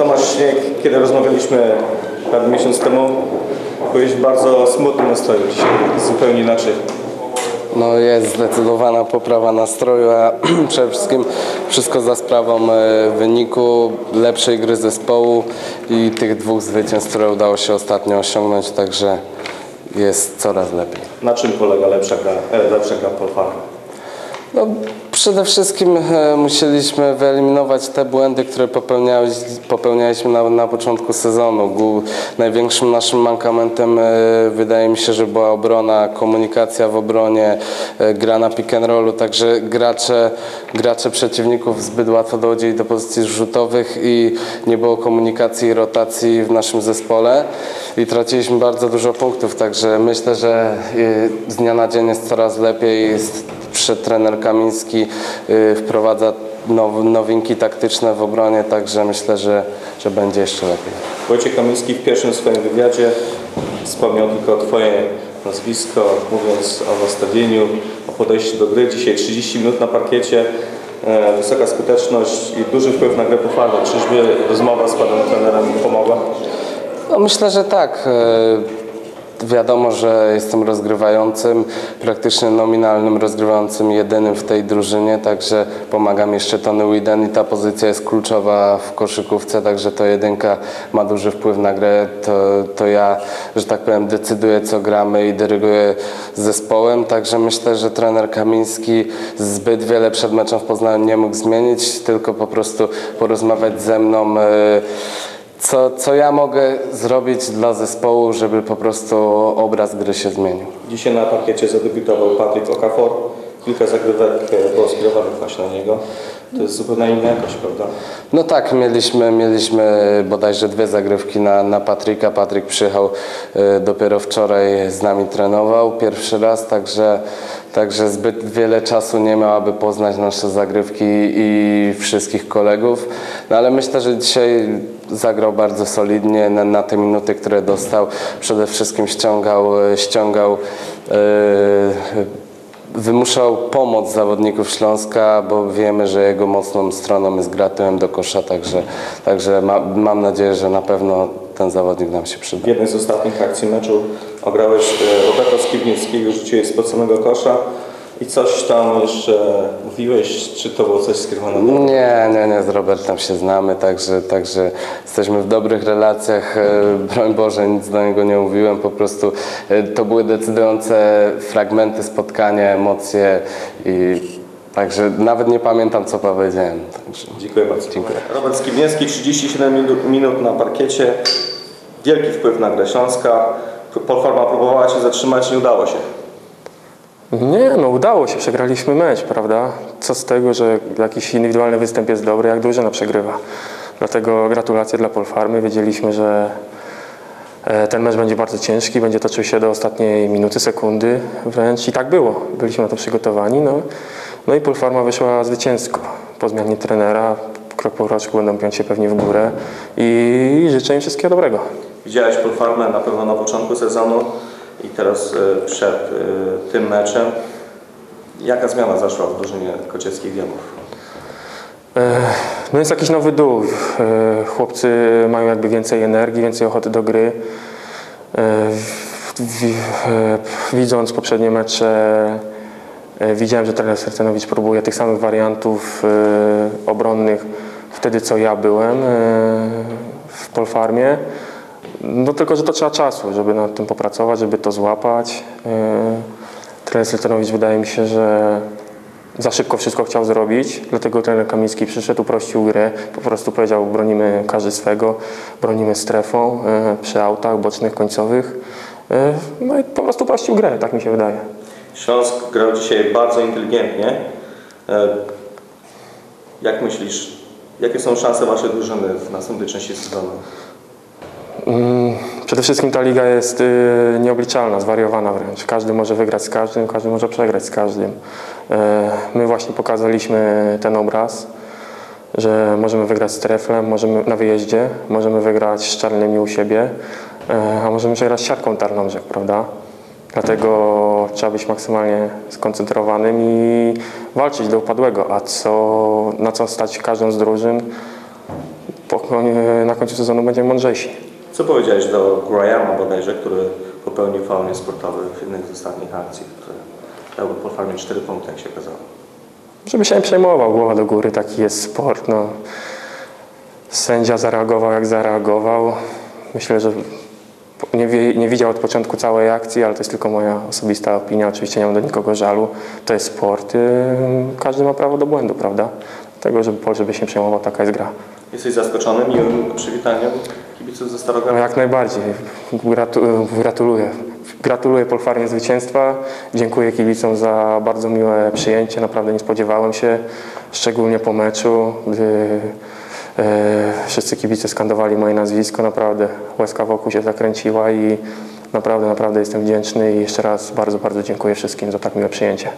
Tomasz kiedy rozmawialiśmy parę miesiąc temu, byłeś w bardzo smutnym nastroju. Dzisiaj zupełnie inaczej. No jest zdecydowana poprawa nastroju, a przede wszystkim wszystko za sprawą e, wyniku, lepszej gry zespołu i tych dwóch zwycięstw, które udało się ostatnio osiągnąć, także jest coraz lepiej. Na czym polega lepsza gra, e, lepsza gra Polfarmy? No, przede wszystkim e, musieliśmy wyeliminować te błędy, które popełnialiśmy na, na początku sezonu. Największym naszym mankamentem e, wydaje mi się, że była obrona, komunikacja w obronie, e, gra na pick and rollu, także gracze, gracze przeciwników zbyt łatwo dochodzili do pozycji rzutowych i nie było komunikacji i rotacji w naszym zespole i traciliśmy bardzo dużo punktów, także myślę, że z dnia na dzień jest coraz lepiej. Jest trener Kamiński, y, wprowadza now, nowinki taktyczne w obronie, także myślę, że, że będzie jeszcze lepiej. Wojciech Kamiński w pierwszym swoim wywiadzie wspomniał tylko Twoje nazwisko, mówiąc o nastawieniu, o podejściu do gry. Dzisiaj 30 minut na parkiecie, e, wysoka skuteczność i duży wpływ na grę Polfarmy. Czyżby rozmowa z Panem trenerem pomogła? No myślę, że tak. Wiadomo, że jestem rozgrywającym, praktycznie nominalnym rozgrywającym jedynym w tej drużynie, także pomagam jeszcze Tony Widen i ta pozycja jest kluczowa w koszykówce, także to jedynka ma duży wpływ na grę. To, to ja, że tak powiem, decyduję co gramy i dyryguję zespołem, także myślę, że trener Kamiński zbyt wiele przed meczem w Poznaniu nie mógł zmienić, tylko po prostu porozmawiać ze mną. e, co, co ja mogę zrobić dla zespołu, żeby po prostu obraz gry się zmienił. Dzisiaj na parkiecie zadebiutował Patryk Okafor. Kilka zagrywek e, było skierowanych właśnie na niego. To jest zupełnie inna jakość, prawda? No tak, mieliśmy, mieliśmy bodajże dwie zagrywki na, na Patryka. Patryk przyjechał e, dopiero wczoraj z nami trenował pierwszy raz, także, także zbyt wiele czasu nie miał, aby poznać nasze zagrywki i wszystkich kolegów. No ale myślę, że dzisiaj zagrał bardzo solidnie na, na te minuty, które dostał. Przede wszystkim ściągał, e, ściągał e, wymuszał pomoc zawodników Śląska, bo wiemy, że jego mocną stroną jest gra tyłem do kosza, także, także ma, mam nadzieję, że na pewno ten zawodnik nam się przyda. W jednej z ostatnich akcji meczu ograłeś Roberta Skibnickiego, rzuciłeś z samego kosza i coś tam jeszcze mówiłeś, czy to było coś skierowane do... Nie, nie, nie, z Robertem się znamy, także, także jesteśmy w dobrych relacjach. E, Broń Boże, nic do niego nie mówiłem, po prostu e, to były decydujące fragmenty spotkania, emocje i także nawet nie pamiętam, co powiedziałem. Także. Dziękuję bardzo. Dziękuję. Robert Skibniewski, 37 minut, na parkiecie. Wielki wpływ na grę Śląska. Polfarma próbowała się zatrzymać, nie udało się. Nie, no udało się, przegraliśmy mecz, prawda? Co z tego, że jakiś indywidualny występ jest dobry, jak drużyna przegrywa. Dlatego gratulacje dla Polfarmy. Wiedzieliśmy, że e, ten mecz będzie bardzo ciężki, będzie toczył się do ostatniej minuty, sekundy wręcz i tak było. Byliśmy na to przygotowani. No, no i Polfarma wyszła zwycięsko po zmianie trenera. Krok po kroczku będą piąć się pewnie w górę i życzę im wszystkiego dobrego. Widziałeś Polfarmę na pewno na początku sezonu i teraz e, przed e, tym meczem. Jaka zmiana zaszła w drużynie Kocieckich Diabłów? E, No jest jakiś nowy duch. Chłopcy mają jakby więcej energii, więcej ochoty do gry. Wi- Widząc poprzednie mecze, widziałem, że trener Sercenowicz próbuje tych samych wariantów obronnych wtedy, co ja byłem w Polfarmie. No tylko, że to trzeba czasu, żeby nad tym popracować, żeby to złapać. E, Trener Sercenowicz wydaje mi się, że za szybko wszystko chciał zrobić, dlatego trener Kamiński przyszedł, uprościł grę, po prostu powiedział bronimy każdy swego, bronimy strefą e, przy autach bocznych, końcowych. E, no i po prostu uprościł grę, tak mi się wydaje. Śląsk grał dzisiaj bardzo inteligentnie. Jak myślisz, jakie są szanse Waszej drużyny w następnej części sezonu? Mm, Przede wszystkim ta liga jest y, nieobliczalna, zwariowana wręcz. Każdy może wygrać z każdym, każdy może przegrać z każdym. E, My właśnie pokazaliśmy ten obraz, że możemy wygrać z Treflem, możemy na wyjeździe, możemy wygrać z Czarnymi u siebie, e, a możemy przegrać z siatką Tarnobrzeg, prawda? Dlatego trzeba być maksymalnie skoncentrowanym i walczyć do upadłego, a co, na co stać każdą z drużyn, po, na końcu sezonu będziemy mądrzejsi. Co powiedziałeś do Grahama bodajże, który popełnił faul niesportowy w jednej z ostatnich akcji, które dałby po farmie 4 punkty, jak się okazało. Żeby się nie przejmował, głowa do góry, taki jest sport. No. Sędzia zareagował jak zareagował. Myślę, że nie, wie, nie widział od początku całej akcji, ale to jest tylko moja osobista opinia. Oczywiście nie mam do nikogo żalu. To jest sport. Yy, Każdy ma prawo do błędu, prawda? Tego, żeby, żeby się przejmował, taka jest gra. Jesteś zaskoczony miłym przywitaniem kibiców ze No jak najbardziej. Gratu, gratuluję. Gratuluję Polfarnie zwycięstwa. Dziękuję kibicom za bardzo miłe przyjęcie. Naprawdę nie spodziewałem się, szczególnie po meczu, gdy e, wszyscy kibice skandowali moje nazwisko. Naprawdę łezka wokół się zakręciła i naprawdę, naprawdę jestem wdzięczny i jeszcze raz bardzo, bardzo dziękuję wszystkim za tak miłe przyjęcie.